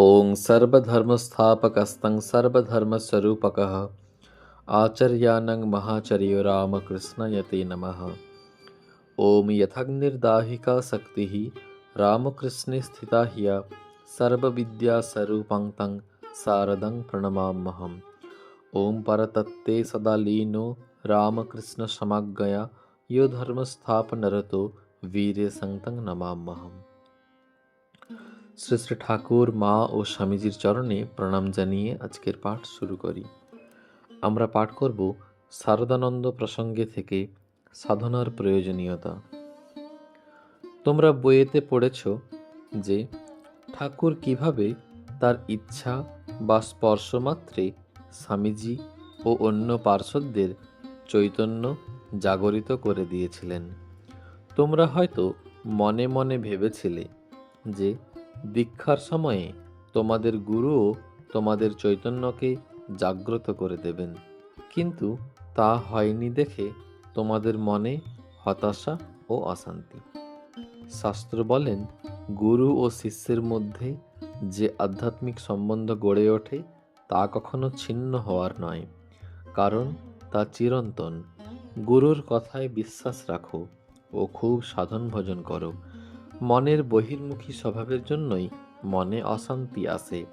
ॐ सर्वधर्मस्थापकस्तं सर्वधर्मस्वरूपकः। आचर्यानं महाचर्यो रामकृष्णयते नमः। ॐ यथग्निर्दाहिका शक्तिः रामकृष्णे स्थिता ह्या सर्वविद्यास्वरूपं तं शारदं प्रणमामहम् ॐ परतत्ते सदा लीनो रामकृष्णसमाज्ञया यो धर्मस्थापनरतो वीर्यसङ्गं नमामहम् শ্রী শ্রী ঠাকুর, মা ও স্বামীজির চরণে প্রণাম জানিয়ে আজকের পাঠ শুরু করি। আমরা পাঠ করব শারদানন্দ প্রসঙ্গে থেকে সাধনার প্রয়োজনীয়তা। তোমরা বইয়েতে পড়েছ যে, ঠাকুর কীভাবে তার ইচ্ছা বা স্পর্শমাত্রে স্বামীজি ও অন্য পার্শ্বদের চৈতন্য জাগরিত করে দিয়েছিলেন। তোমরা হয়তো মনে মনে ভেবেছিলে যে দীক্ষার সময়ে তোমাদের গুরুও তোমাদের চৈতন্যকে জাগ্রত করে দেবেন। কিন্তু তা হয়নি দেখে তোমাদের মনে হতাশা ও অশান্তি। শাস্ত্র বলেন, গুরু ও শিষ্যের মধ্যে যে আধ্যাত্মিক সম্বন্ধ গড়ে ওঠে, তা কখনো ছিন্ন হওয়ার নয়, কারণ তা চিরন্তন। গুরুর কথায় বিশ্বাস রাখো ও খুব সাধন ভজন করো। মনের বহির্মুখী স্বভাবের জন্যই মনে অশান্তি আসে।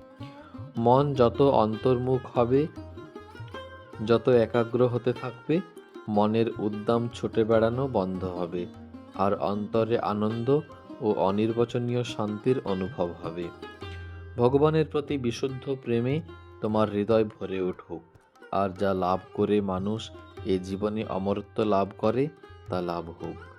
মন যত অন্তর্মুখ হবে, যত একাগ্র হতে থাকবে, মনের উদ্দাম ছুটে বেড়ানো বন্ধ হবে আর অন্তরে আনন্দ ও অনির্বচনীয় শান্তির অনুভব হবে। ভগবানের প্রতি বিশুদ্ধ প্রেমে তোমার হৃদয় ভরে উঠুক আর যা লাভ করে মানুষ এ জীবনে অমরত্ব লাভ করে তা লাভ হোক।